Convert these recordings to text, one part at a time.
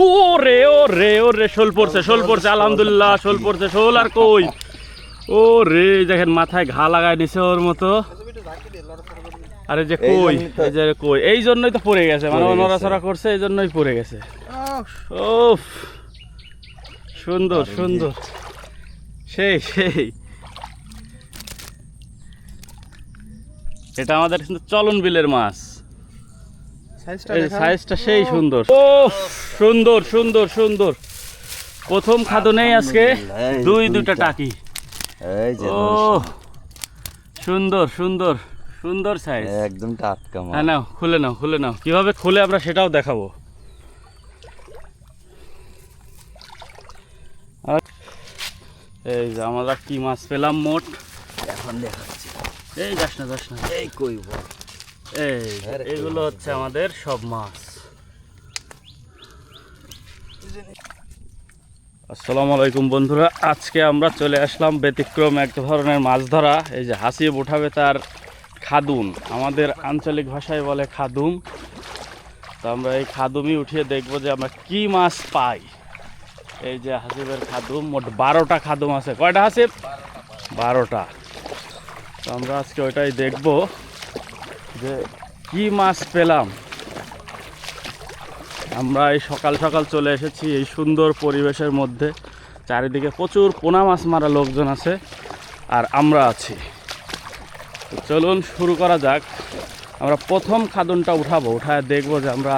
ও রে ও রে ও রে শোল পড়ছে শোল পড়ছে আলহামদুলিল্লাহ শোল পড়ছে শোল আর কই? ও রে দেখেন মাথায় ঘা লাগাই দিছে ওর মতো। আরে যে কই এই যে কই এই জন্যই তো পড়ে গেছে মানে নড়াচড়া করছে এই জন্যই পড়ে গেছে। ও সুন্দর সুন্দর। সেই সেই। এটা আমাদের কিন্তু চলন বিলের মাছ। সাইজটা সেই সুন্দর। ও। সুন্দর সুন্দর সুন্দর। প্রথম খাদনেই আজকে দুই দুটা টাকি। ও সুন্দর সুন্দর সুন্দর সাইজ একদম টাটকা হ্যাঁ নাও খুলে নাও খুলে নাও। কীভাবে খুলে আমরা সেটাও দেখাবো। এই যে আমরা কি মাছ পেলাম মোট? এখন দেখাচ্ছি। এই যাস না যাস না। এই এই এগুলো হচ্ছে আমাদের সব মাছ। আসসালামু আলাইকুম বন্ধুরা, আজকে আমরা চলে আসলাম ব্যতিক্রম এক ধরনের মাছ ধরা, এই যে হাসিব উঠাবে তার খাদুন। আমাদের আঞ্চলিক ভাষায় বলে খাদুম। তো আমরা এই খাদুমই উঠিয়ে দেখব যে আমরা কি মাছ পাই। এই যে হাসিবের খাদুম, মোট বারোটা খাদুম আছে। কয়টা হাসিব? বারোটা। তো আমরা আজকে ওইটাই দেখব যে কি মাছ পেলাম। আমরা এই সকাল সকাল চলে এসেছি এই সুন্দর পরিবেশের মধ্যে। চারিদিকে প্রচুর পোনা মাছ মারা লোকজন আছে আর আমরা আছি। চলুন শুরু করা যাক। আমরা প্রথম খাদনটা উঠাবো, উঠায় দেখব যে আমরা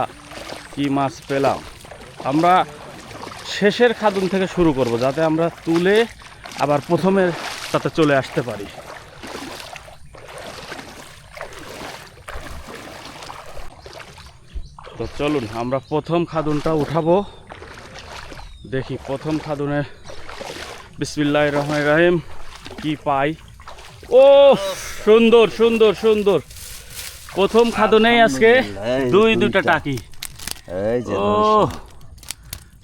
কি মাছ পেলাম। আমরা শেষের খাদন থেকে শুরু করব, যাতে আমরা তুলে আবার প্রথমের তাতে চলে আসতে পারি। তো চলুন আমরা প্রথম খাদুনটা উঠাবো। দেখি প্রথম খাদুনে বিসমিল্লাহ রহমান রাহিম কি পাই। ও সুন্দর সুন্দর সুন্দর। প্রথম খাদনেই আজকে দুই দুটা টাকি। ও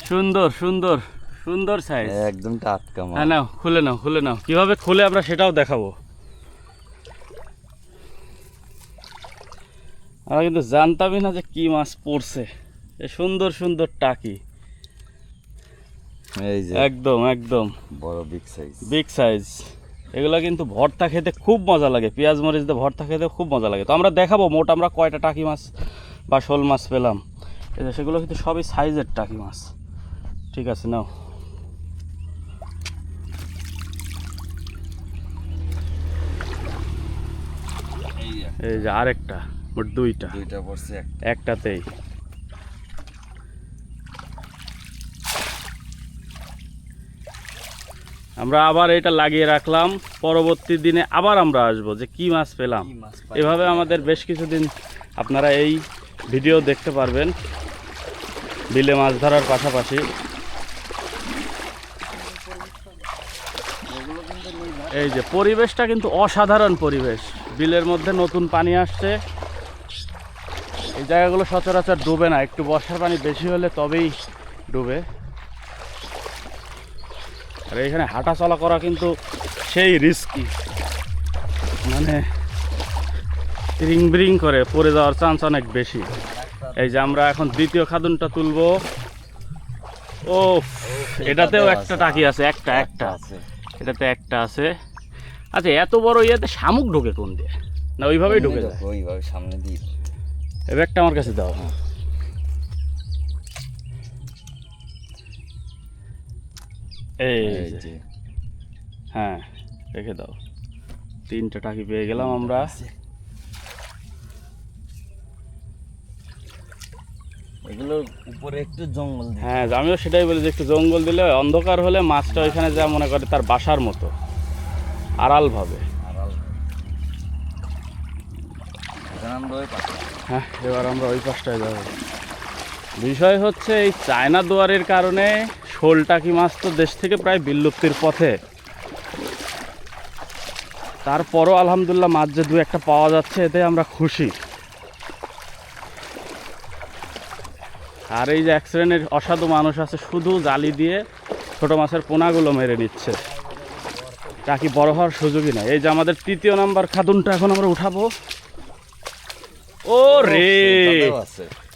সুন্দর সুন্দর সুন্দর সাইজ একদম টাটকা হ্যাঁ নাও খুলে নাও খুলে নাও। কীভাবে খুলে আমরা সেটাও দেখাবো। আমরা কিন্তু জানতামই না যে কি মাছ পড়ছে। সুন্দর সুন্দর টাকি। এই যে। একদম একদম। বড় বিগ সাইজ বিগ সাইজ এগুলো কিন্তু ভর্তা খেতে খুব মজা লাগে। পেঁয়াজ মরিচ দিয়ে ভর্তা খেতে খুব মজা লাগে। তো আমরা দেখাবো মোট আমরা কয়টা টাকি মাছ বা শোল মাছ পেলাম। এই যে সেগুলো কিন্তু সবই সাইজের টাকি মাছ। ঠিক আছে নাও। এই যে আরেকটা। দুইটা। দুইটা পড়ছে একটাতেই। আমরা আবার এটা লাগিয়ে রাখলাম। পরবর্তী দিনে আবার আমরা আসব যে কি মাছ পেলাম। মাছ এভাবে আমাদের বেশ কিছুদিন আপনারা এই ভিডিও দেখতে পারবেন। বিলে মাছ ধরার পাশাপাশি। এই যে পরিবেশটা কিন্তু অসাধারণ পরিবেশ। বিলের মধ্যে নতুন পানি আসছে। এই জায়গাগুলো সচরাচর ডুবে না। একটু বর্ষার পানি বেশি হলে তবেই ডুবে। আর এখানে হাঁটা চলা করা কিন্তু সেই রিস্কি মানে রিং ব্রিং করে পড়ে যাওয়ার চান্স অনেক বেশি। এই যে আমরা এখন দ্বিতীয় খাদনটা তুলবো। ও এটাতেও একটা টাকি আছে একটা একটা। আছে। এটাতে একটা আছে। আচ্ছা এত বড় ইয়েতে শামুক ঢোকে কোন দিয়ে? না ওইভাবেই ঢুকে যায়? ওইভাবে সামনে দিয়ে। এই ব্যাগটা আমার কাছে দাও এই এই যে। হ্যাঁ রেখে দাও। তিনটা টাকি পেয়ে গেলাম আমরা। এগুলো উপরে একটু জঙ্গল হ্যাঁ আমিও সেটাই বলি যে একটু জঙ্গল দিলে অন্ধকার হলে মাছটা ওইখানে যা মনে করে তার বাসার মতো। আড়ালভাবে আড়াল এখানে আমরা ওই পাশে হ্যাঁ এবার আমরা ওই পাশটায় যাব। বিষয় হচ্ছে এই চায়না দুয়ারের কারণে শোল টাকি মাছ তো দেশ থেকে প্রায় বিলুপ্তির পথে। তারপরও আলহামদুলিল্লাহ মাছ যে দু একটা পাওয়া যাচ্ছে, এতে আমরা খুশি। আর এই যে এক শ্রেণির অসাধু মানুষ আছে, শুধু জালি দিয়ে ছোট মাছের পোনাগুলো মেরে নিচ্ছে। টাকি বড় হওয়ার সুযোগই নাই। এই যে আমাদের তৃতীয় নাম্বার খাদুনটা এখন আমরা উঠাবো। ও রে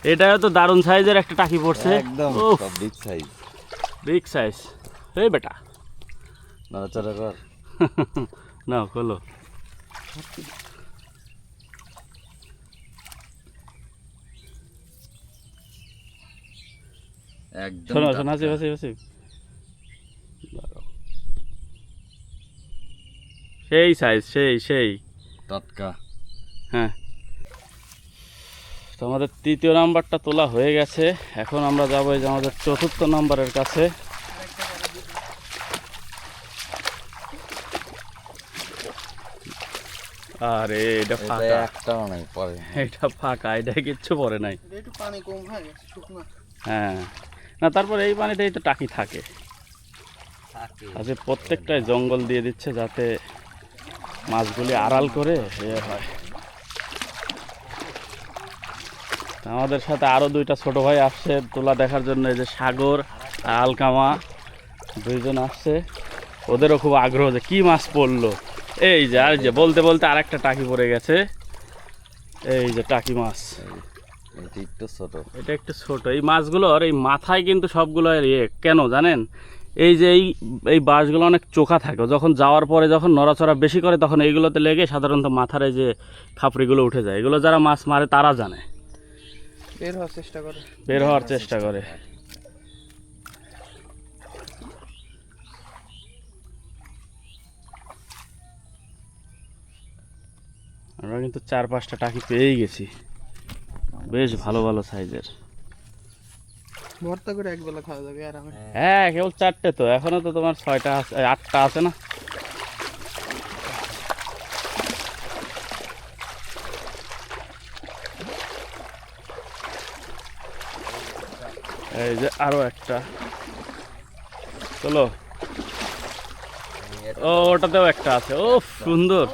এটাও তো দারুণ সাইজের একটা টাকি পড়ছে। একদম বিগ সাইজ বিগ সাইজ এই বেটা। নড়াচড়া কর। না খোলো। একদম শোনো শোনো সেই সাইজ সেই সেই। টাটকা। হ্যাঁ। তো আমাদের তৃতীয় নাম্বারটা তোলা হয়ে গেছে। এখন আমরা যাব এই যে আমাদের চতুর্থ নাম্বারের কাছে। আরে এটা এটা ফাঁকা। একটাও নাই পরে। এটা ফাঁকা এটা কিচ্ছু পরে নাই। একটু পানি কম হয়ে শুকনো। হ্যাঁ। না তারপরে এই পানিতেই তো টাকি থাকে। আজকে প্রত্যেকটাই জঙ্গল দিয়ে দিচ্ছে যাতে মাছগুলি আড়াল করে ইয়ে হয় তা আমাদের সাথে আরও দুইটা ছোট ভাই আসছে তোলা দেখার জন্য এই যে সাগর আর আলকামা দুইজন আসছে। ওদেরও খুব আগ্রহ যে কী মাছ পড়ল। এই যে আর যে বলতে বলতে আর একটা টাকি পড়ে গেছে। এই যে টাকি মাছ। একটু ছোট। এটা একটু ছোট। এই মাছগুলোর এই মাথায় কিন্তু সবগুলো ইয়ে কেন জানেন? এই যে এই এই বাঁশগুলো অনেক চোখা থাকে। যখন যাওয়ার পরে যখন নড়াচড়া বেশি করে তখন এইগুলোতে লেগে সাধারণত মাথার এই যে খাপড়িগুলো উঠে যায়। এগুলো যারা মাছ মারে তারা জানে। বের হওয়ার চেষ্টা করে। বের হওয়ার চেষ্টা করে। আমরা কিন্তু চার পাঁচটা টাকি পেয়েই গেছি। বেশ ভালো ভালো সাইজের। ভর্তা করে একবেলা খাওয়া যাবে আর হ্যাঁ কেবল চারটে তো। এখনও তো তোমার ছয়টা আছে আটটা আছে না? এই যে আরও একটা। চলো। ও ওটাতেও একটা আছে। ও সুন্দর।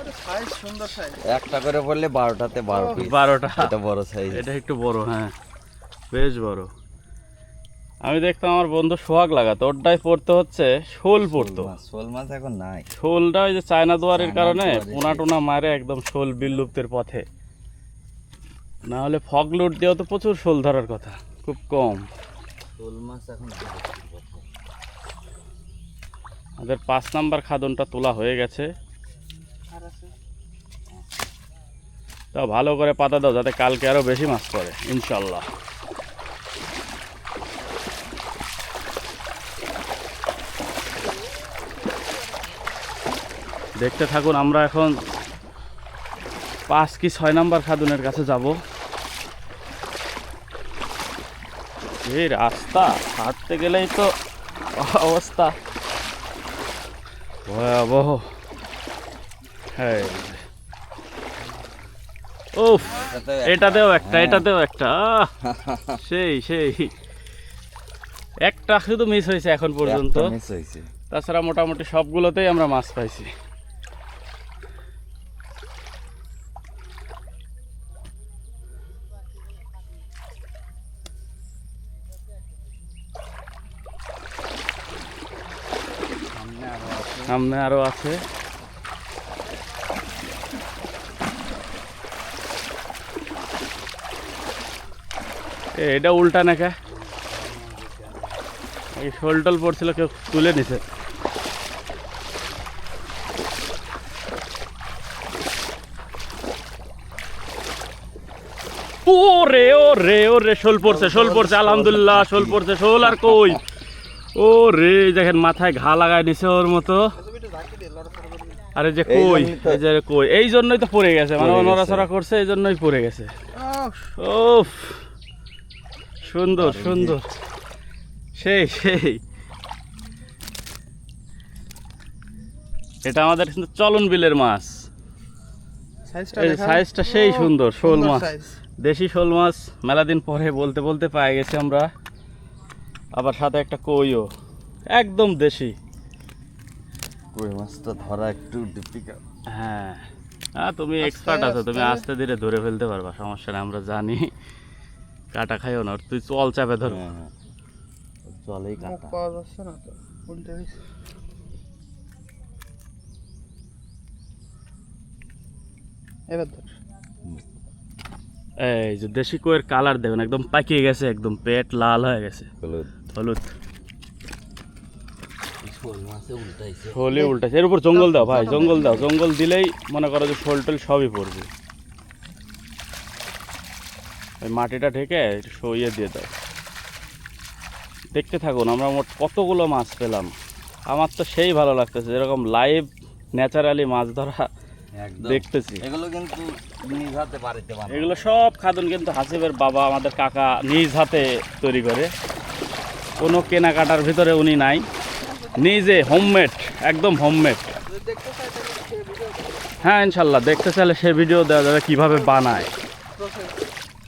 একটা করে পড়লে বারোটাতে বারো বারোটা। এটা বড় সাইজ এটা একটু বড় হ্যাঁ। বেশ বড়। আমি দেখতাম আমার বন্ধু সোহাগ লাগাতো। ওরটাই পড়তে হচ্ছে শোল পড়তো। শোল মাছ এখন নাই। শোলটা ওই যে চায়না দুয়ারের কারণে পোনা টোনা মারে একদম শোল বিলুপ্তের পথে। না হলে ফগ লুট দিয়েও তো প্রচুর শোল ধরার কথা। খুব কম। শোল মাছ এখন আমাদের পাঁচ নাম্বার খাদনটা তোলা হয়ে গেছে। তা ভালো করে পাতা দাও যাতে কালকে আরও বেশি মাছ পড়ে ইনশাল্লাহ দেখতে থাকুন আমরা এখন পাঁচ কি ছয় নাম্বার খাদুনের কাছে যাব। এই রাস্তা হাঁটতে গেলেই তো অবস্থা। ভয়াবহ। হ্যাঁ। উফ এটাতেও একটা এটাতেও একটা সেই সেই। একটা শুধু মিস হয়েছে এখন পর্যন্ত। তাছাড়া মোটামুটি সবগুলোতেই আমরা মাছ পাইছি। সামনে আরও আছে। এটা উল্টা নাকা? এই শোল টোল পড়ছিল, কেউ তুলে নিছে। ও রে ও রে ও রে শোল পড়ছে শোল পড়ছে, আলহামদুলিল্লাহ, শোল পড়ছে, শোল আর কই? ও রে দেখেন মাথায় ঘা লাগাই নিছে ওর মতো। আরে যে কই এই যে কই এই জন্যই তো পড়ে গেছে মানে। নড়াচড়া করছে এই জন্যই পড়ে গেছে। সুন্দর সুন্দর। সেই সেই। এটা আমাদের কিন্তু চলন বিলের মাছ। সাইজটা সেই সুন্দর শোল মাছ। দেশি শোল মাছ মেলা দিন পরে বলতে বলতে পাই গেছি আমরা। আবার সাথে একটা কইও। একদম দেশি। কই মাছটা ধরা একটু ডিফিকাল্ট হ্যাঁ। হ্যাঁ তুমি এক্সপার্ট আছো তুমি আস্তে। ধীরে ধরে ফেলতে পারবা সমস্যা নেই আমরা জানি। কাটা খাইও না তুই চল চাপে ধর। হ্যাঁ চলেই কাটা। পাওয়া যাচ্ছে না তো উল্টে এবার ধর। এই যে দেশি কইয়ের কালার দেখুন একদম পাকিয়ে গেছে একদম পেট লাল হয়ে গেছে। হলুদ। হলুদ। শোল উল্টাছে এর উপর জঙ্গল দাও ভাই জঙ্গল দাও। জঙ্গল দিলেই মনে করো যে শোল টোল সবই পড়বে। ওই মাটিটা ঢেকে সইয়ে দিয়ে দাও। দেখতে থাকুন আমরা মোট কতগুলো মাছ পেলাম। আমার তো সেই ভালো লাগতেছে যেরকম লাইভ ন্যাচারালি মাছ ধরা দেখতেছি। এগুলো কিন্তু নিজ হাতে বাড়িতে এগুলো সব খাদন কিন্তু হাসিবের বাবা আমাদের কাকা নিজ হাতে তৈরি করে। কোনো কেনাকাটার ভিতরে উনি নাই। নিজে হোমমেড একদম হোমমেড হ্যাঁ ইনশাল্লাহ দেখতে চাইলে সে ভিডিও দেওয়া যাবে কীভাবে বানায়।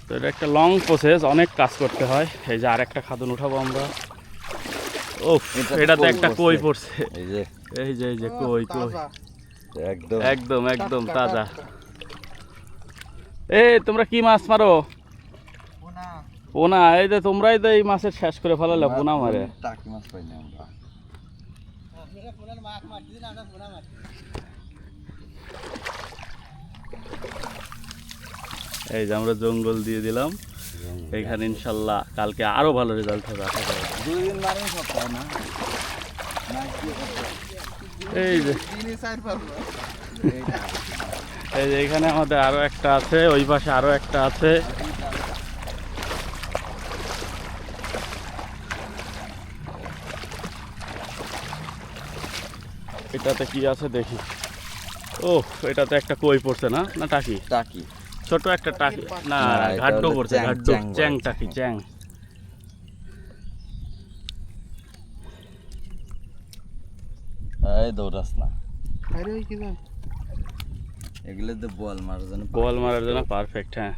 তো এটা একটা লং প্রসেস অনেক কাজ করতে হয়। এই যে আরেকটা খাদন উঠাবো আমরা। ও এটাতে একটা কই পড়ছে। এই যে। এই যে এই যে কই কই। একদম। একদম একদম তাজা। এই তোমরা কি মাছ মারো? পোনা এই যে তোমরাই তো এই মাছের শেষ করে ফেলালে পোনা মারে। টাকি মাছ পাইনি আমরা। এই যে আমরা জঙ্গল দিয়ে দিলাম। এখানে ইনশাল্লাহ কালকে আরও ভালো রেজাল্ট হবে আশা করা। সপ্তাহ না? এই যে। এই যে এখানে আমাদের আরও একটা আছে ওই পাশে আরও একটা আছে। এটাতে কি আছে দেখি। ও এটাতে একটা কই পড়ছে না? না টাকি? টাকি। ছোট একটা টাকি। না না, ঘাড্ডো পড়ছে ঘাড্ডো চ্যাং টাকি চ্যাং। এই দৌড়াস না। আরে ওই কি জান? এগুলো তো বল মারার জন্য বল মারার জন্য পারফেক্ট হ্যাঁ।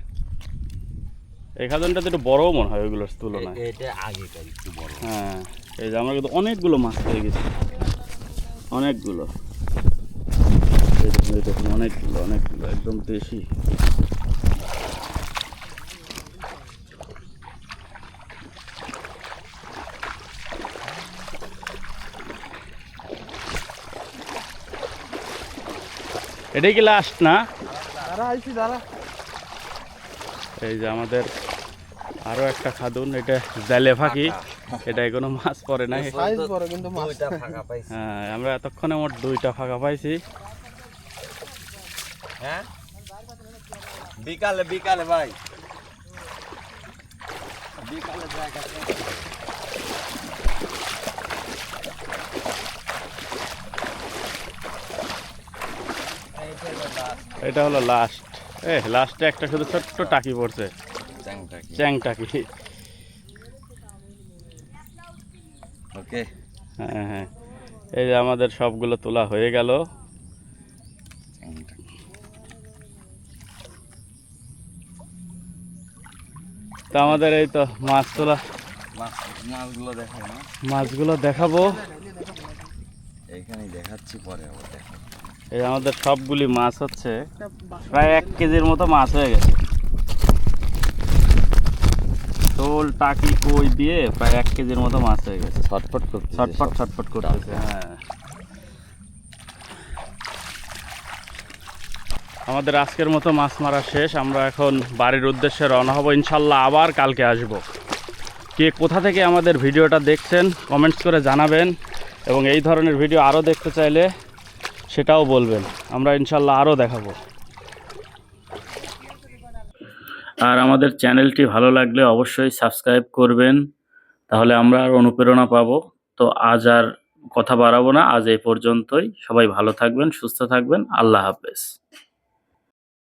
এই খাদনটা একটু বড়ও মনে হয় ওইগুলোর তুলনায়। এটা আগেকার একটু বড়। হ্যাঁ এই যে আমরা কিন্তু অনেকগুলো মাছ পেয়ে গেছি। অনেকগুলো। দেখুন অনেকগুলো অনেকগুলো একদম দেশি। এটাই কি লাস্ট না? দাঁড়া আইছি দাঁড়া। এই যে আমাদের আরও একটা খাদুন এটা জালে ফাঁকি। এটা কোনো মাছ পড়ে নাই। হ্যাঁ আমরা এতক্ষণে মোট দুইটা ফাঁকা পাইছি। হ্যাঁ? বিকালে বিকালে ভাই। বিকালে এটা হলো লাস্ট এ লাস্টে একটা শুধু ছোট্ট টাকি পড়ছে। চ্যাং টাকি ওকে। হ্যাঁ হ্যাঁ। এই যে আমাদের সবগুলো তোলা হয়ে গেল। তো আমাদের এই তো মাছ তোলা মাছগুলো দেখাই মাছগুলো দেখাবো। এইখানেই দেখাচ্ছি পরে আবার দেখা এই আমাদের সবগুলি মাছ হচ্ছে। প্রায় এক কেজির মতো মাছ হয়ে গেছে। শোল টাকি কই দিয়ে প্রায় এক কেজির মতো মাছ হয়ে গেছে। ছটফট করতে ছটফট ছটফট করতেছে হ্যাঁ। আমাদের আজকের মতো মাছ মারা শেষ। আমরা এখন বাড়ির উদ্দেশ্যে রওনা হব। ইনশাল্লাহ আবার কালকে আসব। কে কোথা থেকে আমাদের ভিডিওটা দেখছেন কমেন্টস করে জানাবেন এবং এই ধরনের ভিডিও আরও দেখতে চাইলে সেটাও বলবেন। আমরা ইনশাল্লাহ আরও দেখাবো। আর আমাদের চ্যানেলটি ভালো লাগলে অবশ্যই সাবস্ক্রাইব করবেন, তাহলে আমরা আর অনুপ্রেরণা পাব। তো আজ আর কথা বাড়াবো না, আজ এই পর্যন্তই। সবাই ভালো থাকবেন, সুস্থ থাকবেন। আল্লাহ হাফেজ।